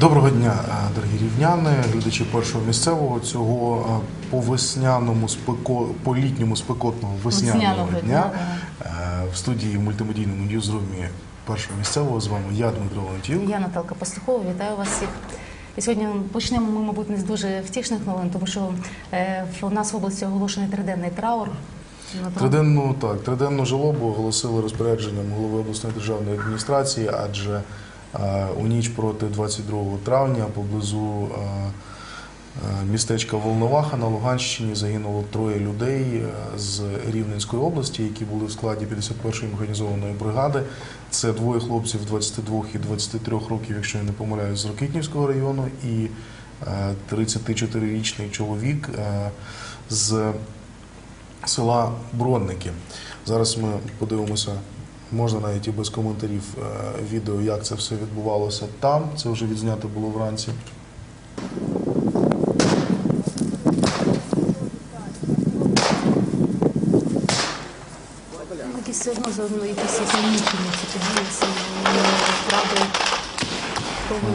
Доброго дня, е, дорогі рівняни, глядачі першого місцевого цього е, по весняному спеко по літньому спекотного весняного, Весняного дня дня, е, в студії в мультимедійному ньюзрумі першого місцевого з вами я Дмитро Леонтіюк. Я Наталка Пастухова, вітаю вас всіх. І сьогодні почнемо ми, мабуть, не з дуже втішних новин, тому що в- у нас в області оголошений триденний траур. Триденну так, триденну жалобу оголосили розпорядженням голови обласної державної адміністрації, адже у ніч проти 22 травня поблизу е, е, містечка Волноваха на Луганщині загинуло троє людей е, з Рівненської області, які були в складі 51-ї механізованої бригади. Це двоє хлопців 22 і 23 років, якщо я не помиляюсь, з Рокитнівського району, і е, 34-річний чоловік е, з села Бронники. Зараз ми подивимося, можна навіть і без коментарів е, відео, як це все відбувалося там. Це вже відзнято було вранці. якісь все одно заодно якісь замічені ці підвіси, правда.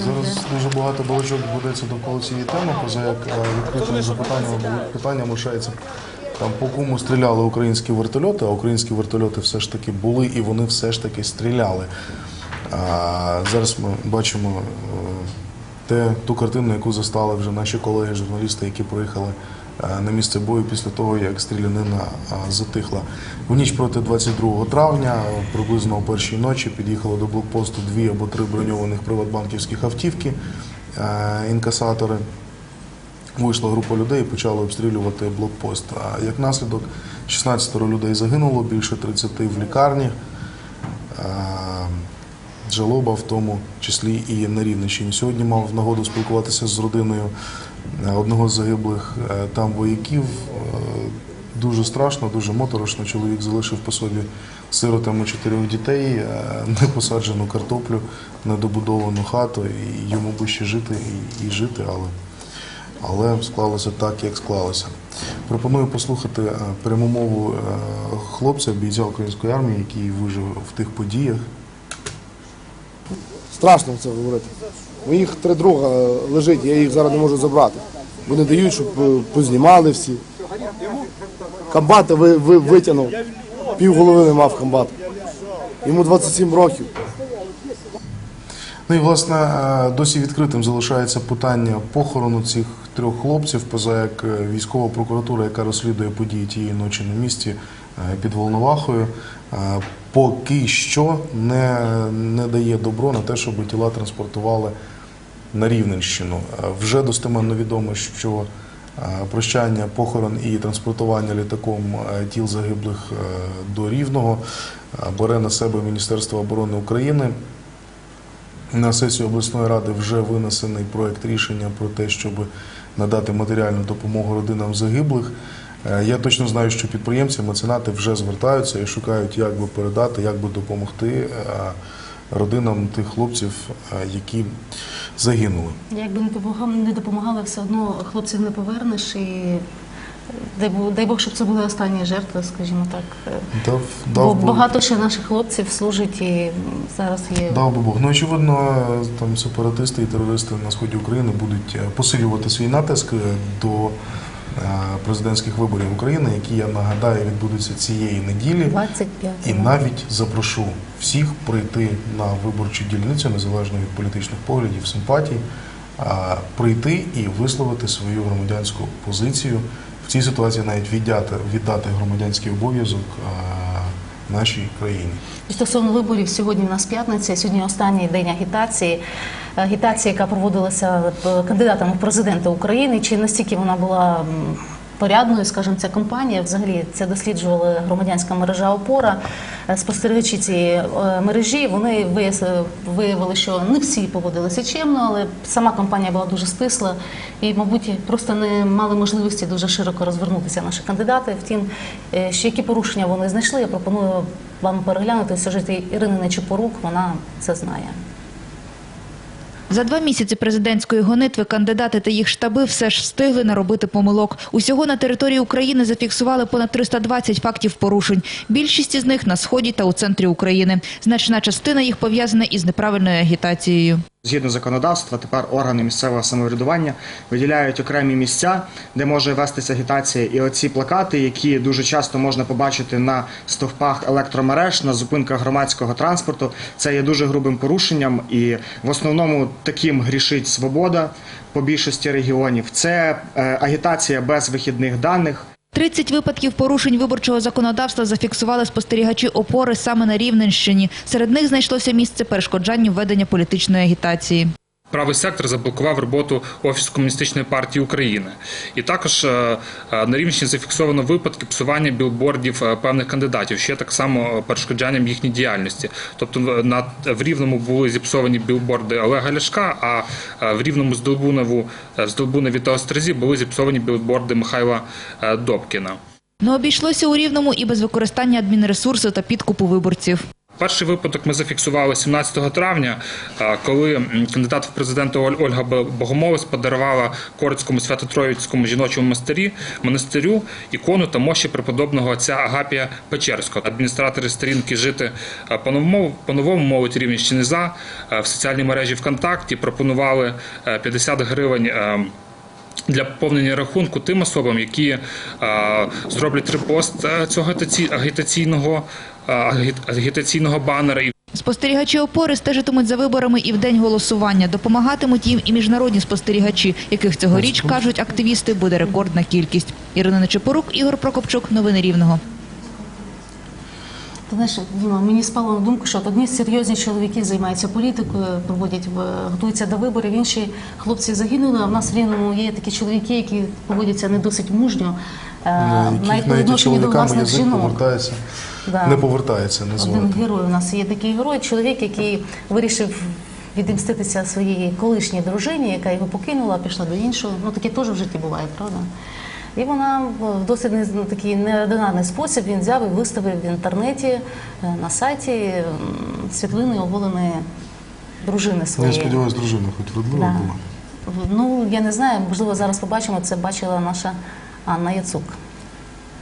Зараз дуже багато балачок ведеться довкола цієї теми, поза як е, відкритим запитанням питанням лишається. Там по кому стріляли українські вертольоти, а українські вертольоти все ж таки були і вони все ж таки стріляли. А, зараз ми бачимо е, те, ту картину, яку застали вже наші колеги, журналісти, які приїхали е, на місце бою після того, як стрілянина е, затихла. В ніч проти 22 травня, приблизно о першій ночі, під'їхало до блокпосту дві або три броньованих приватбанківських автівки, інкасатори. Вийшла група людей і почали обстрілювати блокпост. А як наслідок, 16 людей загинуло, більше 30 в лікарні. Жалоба в тому числі і на Рівненщині. Сьогодні мав нагоду спілкуватися з родиною одного з загиблих е, там вояків. Е, Дуже страшно, дуже моторошно. Чоловік залишив по собі сиротами чотирьох дітей, е, непосаджену картоплю, недобудовану хату, і йому би ще жити і жити, але але склалося так, як склалося. Пропоную послухати е, пряму мову е, хлопця, бійця української армії, який вижив в тих подіях. Страшно це говорити. Моїх три друга лежить, я їх зараз не можу забрати. Вони дають, щоб е, познімали всі. Комбата ви, ви, витягнув, пів голови не мав комбата. Йому 27 років. Ну і власне досі відкритим залишається питання похорону цих трьох хлопців, поза як е, військова прокуратура, яка розслідує події тієї ночі на місці е, під Волновахою, е, поки що не, не дає добро на те, щоб тіла транспортували на Рівненщину. Вже достеменно відомо, що прощання, похорон і транспортування літаком тіл загиблих до Рівного бере на себе Міністерство оборони України. На сесію обласної ради вже винесений проект рішення про те, щоб надати матеріальну допомогу родинам загиблих. Е, Я точно знаю, що підприємці, меценати вже звертаються і шукають, як би передати, як би допомогти е, родинам тих хлопців, е, які загинули. Якби не допомагали, не допомагали, все одно хлопців не повернеш і дай Бог, дай Бог, щоб це були останні жертви, скажімо так. Дав, Бо дав, би, багато ще наших хлопців служить і зараз є дав би Бог. Ну, очевидно, е, там сепаратисти і терористи на сході України будуть е, посилювати свій натиск е, до е, президентських виборів України, які я нагадаю відбудуться цієї неділі. 25. І навіть запрошу всіх прийти на виборчу дільницю, незалежно від політичних поглядів, симпатій, прийти і висловити свою громадянську позицію. Цій ситуації навіть віддати, віддати громадянський обов'язок нашій країні. Стосовно виборів, сьогодні у нас п'ятниця, сьогодні останній день агітації. Агітація, яка проводилася е, кандидатами в президенти України. Чи настільки вона була порядною, скажімо, ця кампанія? Взагалі це досліджувала громадянська мережа опора. Е, Спостерігачі цієї е, мережі вони виявили, що не всі поводилися чемно, але сама кампанія була дуже стисла і, мабуть, просто не мали можливості дуже широко розвернутися наші кандидати. Втім, е, ще які порушення вони знайшли, я пропоную вам переглянути сюжети Ірини Нечипорук, вона це знає. За два місяці президентської гонитви кандидати та їх штаби все ж встигли наробити помилок. Усього на території України зафіксували понад 320 фактів порушень. Більшість із них на сході та у центрі України. Значна частина їх пов'язана із неправильною агітацією. Згідно законодавства, тепер органи місцевого самоврядування виділяють окремі місця, де може вестися агітація. І оці плакати, які дуже часто можна побачити на стовпах електромереж, на зупинках громадського транспорту, це є дуже грубим порушенням. І в основному таким грішить свобода по більшості регіонів. Це е, агітація без вихідних даних. 30 випадків порушень виборчого законодавства зафіксували спостерігачі опори саме на Рівненщині. Серед них знайшлося місце перешкоджанню ведення політичної агітації. Правий сектор заблокував роботу Офісу Комуністичної партії України. І також е, е, на Рівненщині зафіксовано випадки псування білбордів е, певних кандидатів, ще так само перешкоджанням їхньої діяльності. Тобто на, в Рівному були зіпсовані білборди Олега Ляшка, а в Рівному з Долбунові та Острозі були зіпсовані білборди Михайла Добкіна. Не обійшлося у Рівному і без використання адмінресурсу та підкупу виборців. Перший випадок ми зафіксували 17 травня, е, коли кандидат в президенти Оль- Ольга Богомолець подарувала Корицькому Свято-Троїцькому жіночому монастирі монастирю ікону та мощі преподобного отця Агапія Печерського. Адміністратори сторінки жити е, по-новому по-новому молодь Рівненщини за е, в соціальній мережі ВКонтакті пропонували е, 50 гривень. Для поповнення рахунку тим особам, які е, зроблять репост е, цього агітаці- агітаційного, е, агітаційного банера Спостерігачі опори стежитимуть за виборами і в день голосування. Допомагатимуть їм і міжнародні спостерігачі, яких цьогоріч, кажуть активісти, буде рекордна кількість. Ірина Нечепорук, Ігор Прокопчук. Новини Рівного. Ти знаєш, Діма, мені спало на думку, що от одні серйозні чоловіки займаються політикою, проводять в- готуються до виборів. Інші хлопці загинули. А в нас в рівному є такі чоловіки, які поводяться не досить мужньо, е, навіть по Яких навіть і відношенню до власних жінок. повертається, Да. не повертається, не Один герой у нас є такий герой, чоловік, який вирішив відімститися своїй колишній дружині, яка його покинула, пішла до іншого. Ну таке теж в житті буває, правда? І вона в досить не- ну, такий неординарний спосіб він взяв і виставив в інтернеті е, на сайті світлини оголеної дружини Я сподіваюся, дружина хоч вродлива Да. була. Ну я не знаю, можливо, зараз побачимо. Це бачила наша Анна Яцук.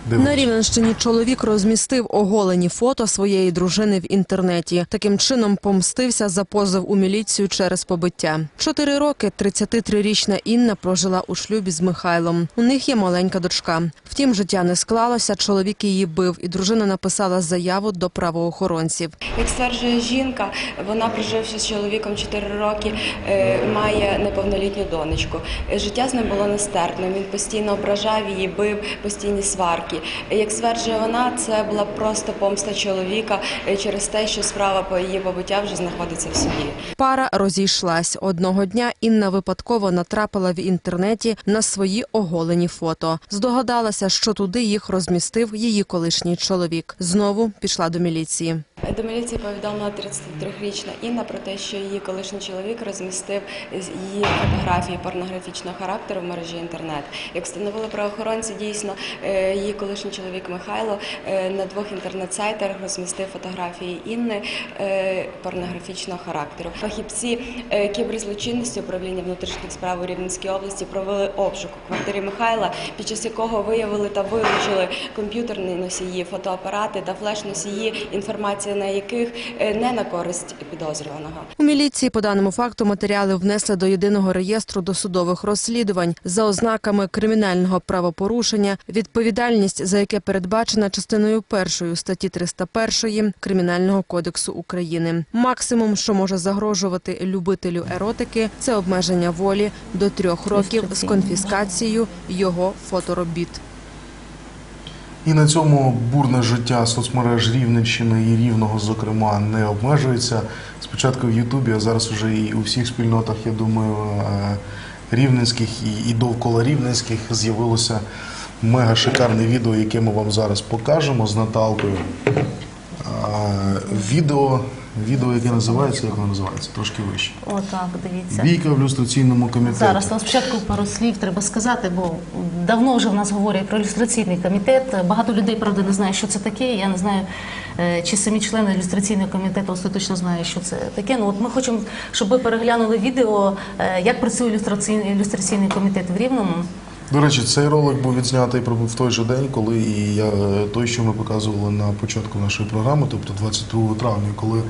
Дивимось. На Рівненщині чоловік розмістив оголені фото своєї дружини в інтернеті. Таким чином помстився за позов у міліцію через побиття. Чотири роки 33-річна Інна прожила у шлюбі з Михайлом. У них є маленька дочка. Втім, життя не склалося. Чоловік її бив, і дружина написала заяву до правоохоронців. Як стверджує жінка, вона проживши з чоловіком 4 роки, е, має неповнолітню донечку. Життя з ним було нестерпним. Він постійно ображав її, бив постійні сварки. Е, Як стверджує вона, це була просто помста чоловіка е, через те, що справа по її побуття вже знаходиться в суді. Пара розійшлась. Одного дня Інна випадково натрапила в інтернеті на свої оголені фото. Здогадалася, що туди їх розмістив її колишній чоловік. Знову пішла до міліції. До міліції повідомила 33-річна Інна про те, що її колишній чоловік розмістив її фотографії порнографічного характеру в мережі інтернет. Як встановили правоохоронці, дійсно е, її колишній чоловік Михайло е, на двох інтернет-сайтах розмістив фотографії Інни е, порнографічного характеру. Фахівці кіберзлочинності управління внутрішніх справ у Рівненській області провели обшук у квартирі Михайла, під час якого виявили та вилучили комп'ютерні носії, фотоапарати та флеш-носії, інформація на яких е, не на користь підозрюваного. У міліції по даному факту матеріали внесли до єдиного реєстру досудових розслідувань за ознаками кримінального правопорушення, відповідальність за яке передбачена частиною першої статті 301 Кримінального кодексу України. Максимум, що може загрожувати любителю еротики, це обмеження волі до трьох років з конфіскацією його фоторобіт. І на цьому бурне життя соцмереж Рівненщини і Рівного, зокрема, не обмежується. Спочатку в Ютубі, а зараз вже і у всіх спільнотах, я думаю, е, рівненських і- довкола рівненських з'явилося мега шикарне відео, яке ми вам зараз покажемо з Наталкою. А, Відео, відео, яке називається, як воно називається? Трошки вище. Отак, дивіться. Бійка в люстраційному комітеті. Зараз нам спочатку пару слів треба сказати, бо давно вже в нас говорять про ілюстраційний комітет. Багато людей, правда, не знає, що це таке. Я не знаю, е, чи самі члени ілюстраційного комітету остаточно знають, що це таке. Ну от ми хочемо, щоб ви переглянули відео, е, як працює ілюстраційний ілюстраційний комітет в Рівному. До речі, цей ролик був відзнятий в той же день, коли і я, той, що ми показували на початку нашої програми, тобто 22 травня, коли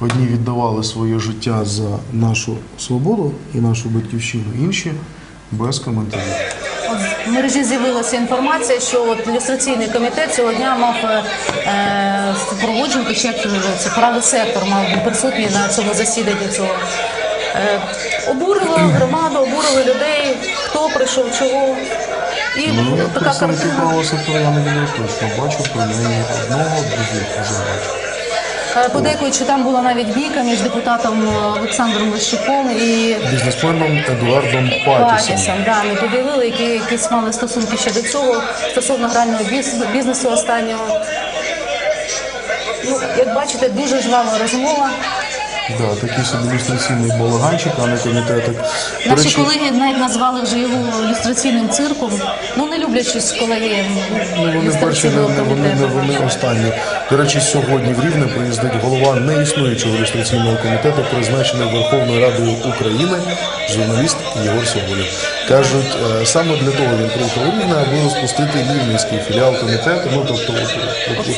Одні віддавали своє життя за нашу свободу і нашу батьківщину, інші без коментарів. В мережі з'явилася інформація, що от ілюстраційний комітет цього дня мав е, е, як це правий сектор мав присутній на цьому засіданні цього. Е, обурили громаду, обурили людей, хто прийшов, чого. І Ну, така представників картина. правого сектора я не відео точно бачу, принаймні одного, двох вже бачу. Е, що там була навіть бійка між депутатом Олександром Лещуком і Бізнесменом Едуардом Патісом. Патісом. Да, ми подивили, які якісь мали стосунки ще до цього стосовно грального біз- бізнесу останнього. Ну, як бачите, дуже жвава розмова. Да, такий собі ілюстраційний балаганчик, а не комітетик. Наші речі, колеги навіть назвали вже його ілюстраційним цирком. Ну не люблять щось колеги Ну, вони перші, не, вони, не вони останні. До речі, сьогодні в Рівне приїздить голова неіснуючого ілюстраційного комітету, призначений Верховною Радою України, журналіст Єгор Соболєв. Кажуть, е, саме для того він приїхав у Рівне, аби розпустити рівненський філіал комітету, ну тобто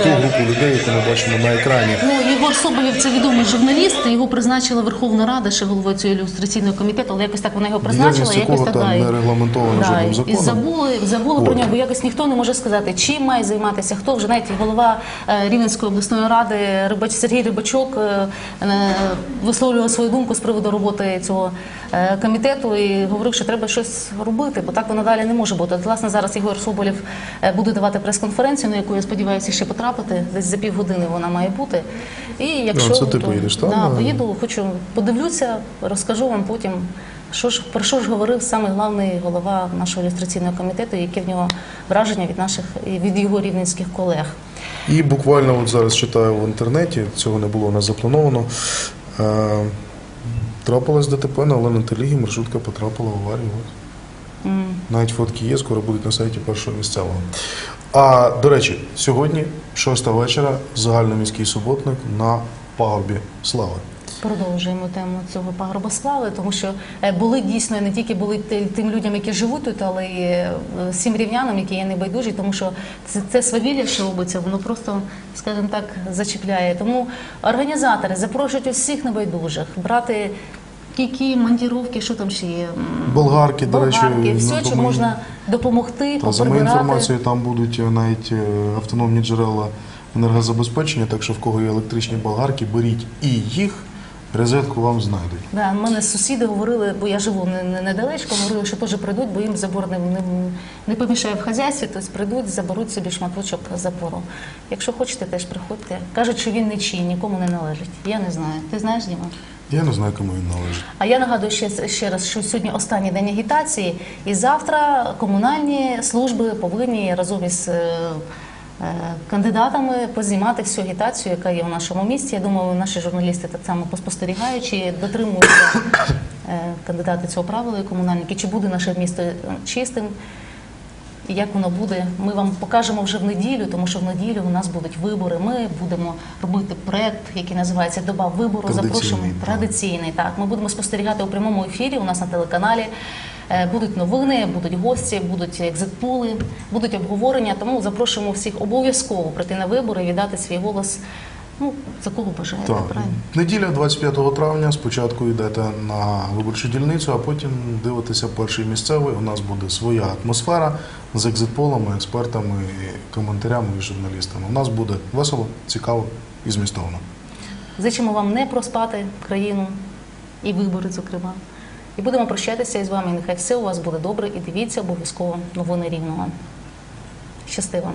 ту групу людей, яку ми бачимо на екрані. Ну, Єгор Соболєв це відомий журналіст. Його призначила Верховна Рада ще головою цього ілюстраційного комітету, але якось так вона його призначила. Якось так там не регламентована да, жодним і забули, забули про нього. бо Якось ніхто не може сказати, чим має займатися, хто вже навіть голова е, Рівненської обласної ради Рибач Сергій Рибачок е, висловлював свою думку з приводу роботи цього комітету і говорив, що треба щось робити, бо так воно далі не може бути. От, власне, зараз Єгор Соболєв е, буде давати прес-конференцію, на яку я сподіваюся ще потрапити. Десь за півгодини вона має бути. І якщо це ти то- поїдеш, так? Да, поїду, хочу подивлюся, розкажу вам потім. Що ж про що ж говорив саме головний голова нашого ілюстраційного комітету, яке в нього враження від наших від його рівненських колег? І буквально от зараз читаю в інтернеті, цього не було у нас заплановано. Е, трапилось ДТП на Оленантелігі, маршрутка потрапила в аварію. От. Навіть фотки є, скоро будуть на сайті першого місцевого. А до речі, сьогодні, 6 вечора, загальноміський суботник на пагорбі Слави. Продовжуємо тему цього пагорба слави, тому що е, були дійсно не тільки були тим людям, які живуть тут, але й е, всім рівнянам, які є небайдужі, тому що це, це свавілля, що робиться, воно просто, скажімо так, зачіпляє. Тому організатори запрошують усіх небайдужих брати кійки, мандіровки, що там ще є. Болгарки, до речі, болгарки, все, чим можна допомогти, Та за моєю поприбирати. інформацією, там будуть е, навіть е, автономні джерела енергозабезпечення, так що в кого є електричні болгарки, беріть і їх, розетку вам знайдуть. Да, в мене сусіди говорили, бо я живу не, не недалечко, говорили, що теж прийдуть, бо їм забор не, не, не помішає в хазяйстві, тобто прийдуть, заберуть собі шматочок забору. Якщо хочете, теж приходьте. Кажуть, що він нічий, нікому не належить. Я не знаю. Ти знаєш, Діма? Я не знаю, кому він належить. А я нагадую ще, ще раз, що сьогодні останній день агітації, і завтра комунальні служби повинні разом із е, е, кандидатами познімати всю агітацію, яка є у нашому місті. Я думаю, наші журналісти так само поспостерігають, чи дотримуються е, кандидати цього правила і комунальники, чи буде наше місто чистим. І як воно буде, ми вам покажемо вже в неділю, тому що в неділю у нас будуть вибори. Ми будемо робити проект, який називається Доба вибору. Запрошуємо традиційний. Так, ми будемо спостерігати у прямому ефірі. У нас на телеканалі Е, будуть новини, будуть гості, будуть екзитпули, будуть обговорення. Тому запрошуємо всіх обов'язково прийти на вибори і віддати свій голос. Ну за кого бажаєте, Так, правильно? неділя 25 травня. Спочатку йдете на виборчу дільницю, а потім дивитеся перший місцевий. У нас буде своя атмосфера з екзитполами, експертами, коментарями і журналістами. У нас буде весело, цікаво і змістовно. Зичимо вам не проспати країну і вибори, зокрема. І будемо прощатися із вами. Нехай все у вас буде добре і дивіться обов'язково новини рівного. Щасти вам!